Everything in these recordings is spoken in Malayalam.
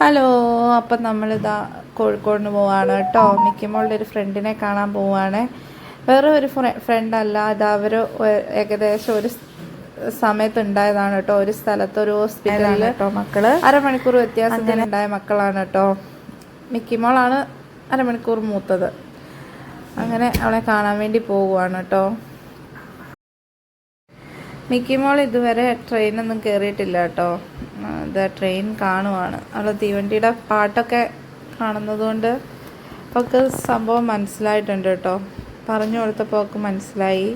ഹലോ അപ്പം നമ്മളിതാ കോഴിക്കോടിന് പോവാണ് കേട്ടോ. മിക്കിമോളുടെ ഒരു ഫ്രണ്ടിനെ കാണാൻ പോവാണ്. വേറെ ഒരു ഫ്രണ്ട് അല്ല അത് അവർ ഏകദേശം ഒരു സമയത്ത് ഉണ്ടായതാണ് കേട്ടോ. ഒരു സ്ഥലത്ത് ഒരു ഹോസ്പിറ്റലിൽ കേട്ടോ മക്കൾ. അരമണിക്കൂർ വ്യത്യാസത്തിന് ഉണ്ടായ മക്കളാണ് കേട്ടോ. മിക്കിമോളാണ് അരമണിക്കൂർ മൂത്തത്. അങ്ങനെ അവളെ കാണാൻ വേണ്ടി പോവുകയാണ് കേട്ടോ. മിക്കിമോൾ ഇതുവരെ ട്രെയിനൊന്നും കയറിയിട്ടില്ല കേട്ടോ. ഇത് ട്രെയിൻ കാണുവാണ്. അവിടെ തീവണ്ടിയുടെ പാട്ടൊക്കെ കാണുന്നതുകൊണ്ട് ഒക്കെ സംഭവം മനസ്സിലായിട്ടുണ്ട് കേട്ടോ. പറഞ്ഞു കൊടുത്തപ്പോൾ ഒക്കെ മനസ്സിലായി.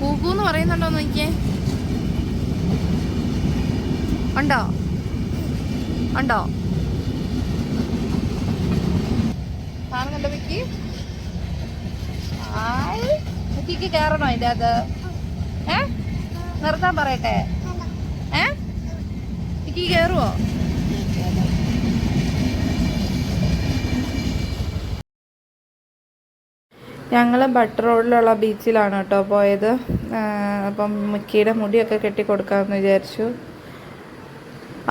കൂക്കൂന്ന് പറയുന്നുണ്ടോ നോക്കിയേ? ഉണ്ടോ? ഉണ്ടോ? കാണുന്നുണ്ടോ മിക്കി? കുക്കിക്ക് കയറണോ അതിന്റെ അത് ഏ? നിർത്താൻ പറയട്ടെ. ഏ? കുക്കി കയറുവോ ഞങ്ങൾ ബട്ടർ റോഡിലുള്ള ബീച്ചിലാണ് കേട്ടോ പോയത്. അപ്പം മിക്കിയുടെ മുടിയൊക്കെ കെട്ടി കൊടുക്കാമെന്ന് വിചാരിച്ചു.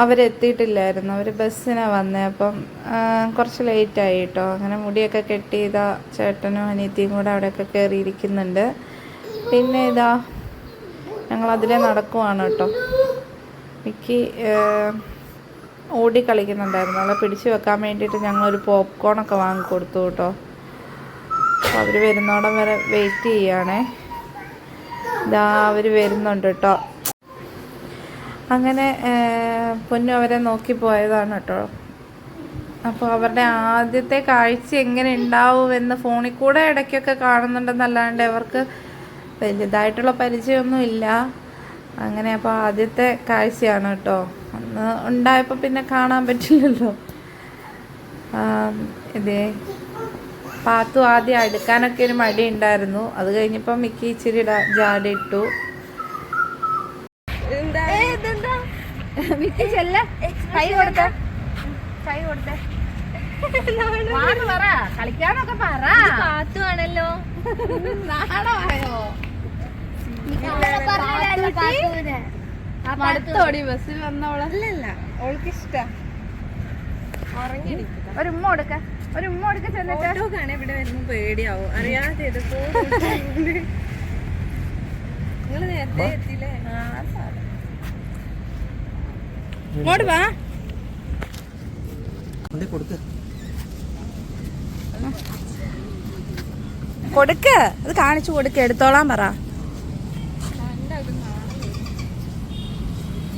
അവരെത്തിയിട്ടില്ലായിരുന്നു. അവർ ബസ്സിനാണ് വന്നത് അപ്പം കുറച്ച് ലേറ്റായി കേട്ടോ. അങ്ങനെ മുടിയൊക്കെ കെട്ടി ഇതാ ചേട്ടനും അനിയത്തിയും കൂടെ അവിടെയൊക്കെ കയറിയിരിക്കുന്നുണ്ട് പിന്നെ ഇതാ ഞങ്ങൾ അതിലെ നടക്കുവാണ് കേട്ടോ. മിക്കി ഓടി കളിക്കുന്നുണ്ടായിരുന്നു. അവളെ പിടിച്ചു വെക്കാൻ വേണ്ടിയിട്ട് ഞങ്ങളൊരു പോപ്കോണൊക്കെ വാങ്ങിക്കൊടുത്തു കേട്ടോ. അപ്പോൾ അവർ വരുന്നോടം വരെ വെയിറ്റ് ചെയ്യുകയാണേ. ഇതാ അവർ വരുന്നുണ്ട് കേട്ടോ. അങ്ങനെ പൊന്നു അവരെ നോക്കി പോയതാണ് കേട്ടോ. അപ്പോൾ അവരുടെ ആദ്യത്തെ കാഴ്ച എങ്ങനെ ഉണ്ടാവുമെന്ന് ഫോണിൽ കൂടെ ഇടയ്ക്കൊക്കെ കാണുന്നുണ്ടെന്നല്ലാണ്ട് അവർക്ക് വലുതായിട്ടുള്ള പരിചയമൊന്നും ഇല്ല അങ്ങനെ അപ്പോൾ ആദ്യത്തെ കാഴ്ചയാണ് കേട്ടോ. അന്ന് ഉണ്ടായപ്പോൾ പിന്നെ കാണാൻ പറ്റില്ലല്ലോ. ഇതേ പാത്തു ആദ്യം അടുക്കാനൊക്കെ ഒരു മടി ഉണ്ടായിരുന്നു. അത് കഴിഞ്ഞപ്പോൾ മിക്കി ഇച്ചിരി ജാടിയിട്ടു ഇട്ടു. ചെല്ല കൈ കൊടുത്ത. കൈ കൊടുത്ത. പറ. കളിക്കാനൊക്കെ പറ. പാത്തുവാണല്ലോ നാണമായോ? മടുത്തോടി ബസ്സിൽ വന്നവളല്ല അല്ലല്ല അവൾക്ക് ഇഷ്ടം. ഒരു ഉമ്മ കൊടുക്ക ഒരു ഉമ്മ കൊടുക്ക ചെന്നിട്ട്. ഇവിടെ വരുമ്പോ പേടിയാവും. അറിയാതെ നിങ്ങൾ നിങ്ങൾ നേരത്തെ എത്തിയില്ലേ? ഇങ്ങോട്ട് വാ. കൊടുക്ക്. അത് കാണിച്ചു കൊടുക്ക. എടുത്തോളാൻ പറ കൊടുക്കടി പാത്തു നീ ഇങ്ങനെ നിക്കണേ എനിക്ക് വേണം വാങ്ങിച്ചോ ഒരു ഒരു കിസ് കൊടുത്ത് ഒരു ഉമ്മ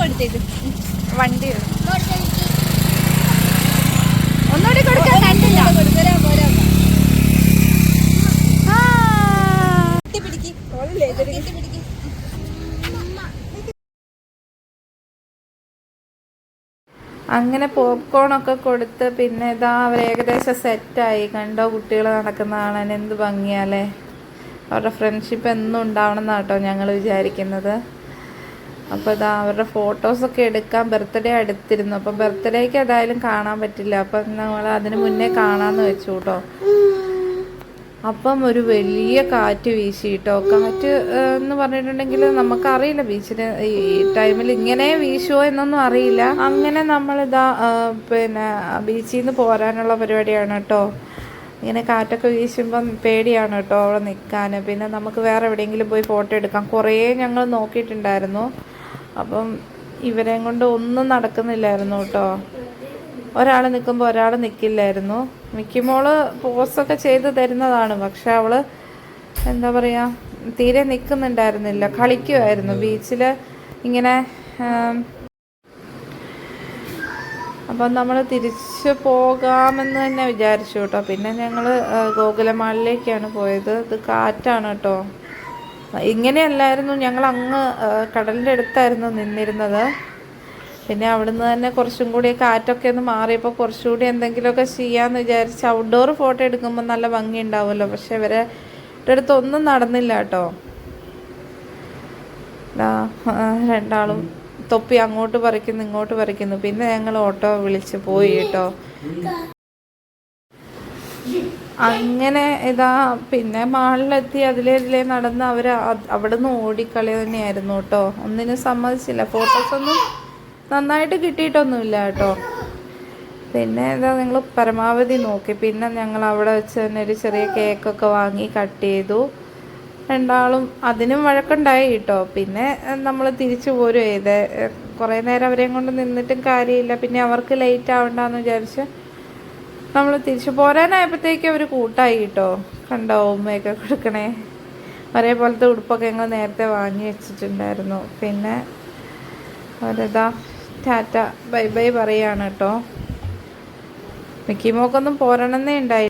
കൊടുത്തേക്ക്. വണ്ടി ഒന്നുകൂടി കൊടുക്കാൻ അങ്ങനെ പോപ്കോൺ ഒക്കെ കൊടുത്ത് പിന്നെ ഇതാ അവർ ഏകദേശം സെറ്റായി കണ്ടോ കുട്ടികൾ നടക്കുന്ന കാണാൻ എന്ത് ഭംഗിയാലേ അവരുടെ ഫ്രണ്ട്ഷിപ്പ് എന്നും ഉണ്ടാവണം എന്നാണ് കേട്ടോ ഞങ്ങൾ വിചാരിക്കുന്നത്. അപ്പോൾ ഇതാ അവരുടെ ഫോട്ടോസൊക്കെ എടുക്കാൻ ബർത്ത്ഡേ അടുത്തിരുന്നു. അപ്പോൾ ബർത്ത്ഡേക്ക് ഏതായാലും കാണാൻ പറ്റില്ല. അപ്പം നമ്മൾ അതിന് മുന്നേ കാണാമെന്ന് വെച്ചു കേട്ടോ അപ്പം ഒരു വലിയ കാറ്റ് വീശിട്ടോ കാറ്റ് എന്ന് പറഞ്ഞിട്ടുണ്ടെങ്കിൽ നമുക്കറിയില്ല ബീച്ചിന് ഈ ടൈമിൽ ഇങ്ങനെ വീശുമോ എന്നൊന്നും അറിയില്ല. അങ്ങനെ നമ്മളിതാ പിന്നെ ബീച്ചിൽ നിന്ന് പോരാനുള്ള പരിപാടിയാണ് കേട്ടോ ഇങ്ങനെ കാറ്റൊക്കെ വീശുമ്പം പേടിയാണ് കേട്ടോ അവിടെ നിൽക്കാൻ പിന്നെ നമുക്ക് വേറെ എവിടെയെങ്കിലും പോയി ഫോട്ടോ എടുക്കാം. കുറേ ഞങ്ങൾ നോക്കിയിട്ടുണ്ടായിരുന്നു. അപ്പം ഇവരെയും കൊണ്ട് ഒന്നും നടക്കുന്നില്ലായിരുന്നു കേട്ടോ ഒരാൾ നിൽക്കുമ്പോൾ ഒരാൾ നിൽക്കില്ലായിരുന്നു മിക്കിമോൾ പോസൊക്കെ ചെയ്ത് തരുന്നതാണ്. പക്ഷെ അവൾ എന്താ പറയുക തീരെ നിൽക്കുന്നുണ്ടായിരുന്നില്ല കളിക്കുമായിരുന്നു ബീച്ചിൽ ഇങ്ങനെ അപ്പം നമ്മൾ തിരിച്ചു പോകാമെന്ന് തന്നെ വിചാരിച്ചു കേട്ടോ. പിന്നെ ഞങ്ങൾ ഗോകുലമാളിലേക്കാണ് പോയത്. ഇത് കാറ്റാണ് കേട്ടോ. ഇങ്ങനെയല്ലായിരുന്നു ഞങ്ങൾ അങ്ങ് കടലിന്റെ അടുത്തായിരുന്നു നിന്നിരുന്നത്. പിന്നെ അവിടുന്ന് തന്നെ കുറച്ചും കൂടി കാറ്റൊക്കെ ഒന്ന് മാറിയപ്പോൾ കുറച്ചുകൂടി എന്തെങ്കിലുമൊക്കെ ചെയ്യാമെന്ന് വിചാരിച്ച് ഔട്ട്ഡോർ ഫോട്ടോ എടുക്കുമ്പോൾ നല്ല ഭംഗി ഉണ്ടാവുമല്ലോ പക്ഷെ ഇവരെ അടുത്ത് ഒന്നും നടന്നില്ല കേട്ടോ. രണ്ടാളും തൊപ്പി അങ്ങോട്ട് പറിക്കുന്നു ഇങ്ങോട്ട് പറിക്കുന്നു. പിന്നെ ഞങ്ങൾ ഓട്ടോ വിളിച്ച് പോയി കേട്ടോ. അങ്ങനെ ഇതാ പിന്നെ മാളിലെത്തി അതിലെ ഇതിലെ നടന്ന് അവർ അവിടെ നിന്ന് ഓടിക്കളി തന്നെയായിരുന്നു കേട്ടോ. ഒന്നിനും സമ്മതിച്ചില്ല. ഫോട്ടോസൊന്നും നന്നായിട്ട് കിട്ടിയിട്ടൊന്നുമില്ല കേട്ടോ പിന്നെ ഇതാ നിങ്ങൾ പരമാവധി നോക്കി. പിന്നെ ഞങ്ങൾ അവിടെ വെച്ച് തന്നെ ഒരു ചെറിയ കേക്കൊക്കെ വാങ്ങി കട്ട് ചെയ്തു. രണ്ടാളും അതിനും വഴക്കുണ്ടായി കേട്ടോ. പിന്നെ നമ്മൾ തിരിച്ചു പോരും ചെയ്ത് കുറേ നേരം അവരെയും കൊണ്ട് നിന്നിട്ടും കാര്യമില്ല. പിന്നെ അവർക്ക് ലേറ്റ് ആവണ്ടെന്ന് വിചാരിച്ച് നമ്മൾ തിരിച്ചു പോരാനായപ്പോഴത്തേക്ക് അവർ കൂട്ടായി കേട്ടോ. കണ്ടോ ഉമ്മയൊക്കെ കൊടുക്കണേ. ഒരേപോലത്തെ ഉടുപ്പൊക്കെ ഞങ്ങൾ നേരത്തെ വാങ്ങി വെച്ചിട്ടുണ്ടായിരുന്നു. പിന്നെ അവരിതാ? ടാറ്റ ബൈ ബൈ പറയാണ് കേട്ടോ. മിക്കി മോക്കൊന്നും പോരണമെന്നേ ഉണ്ടായി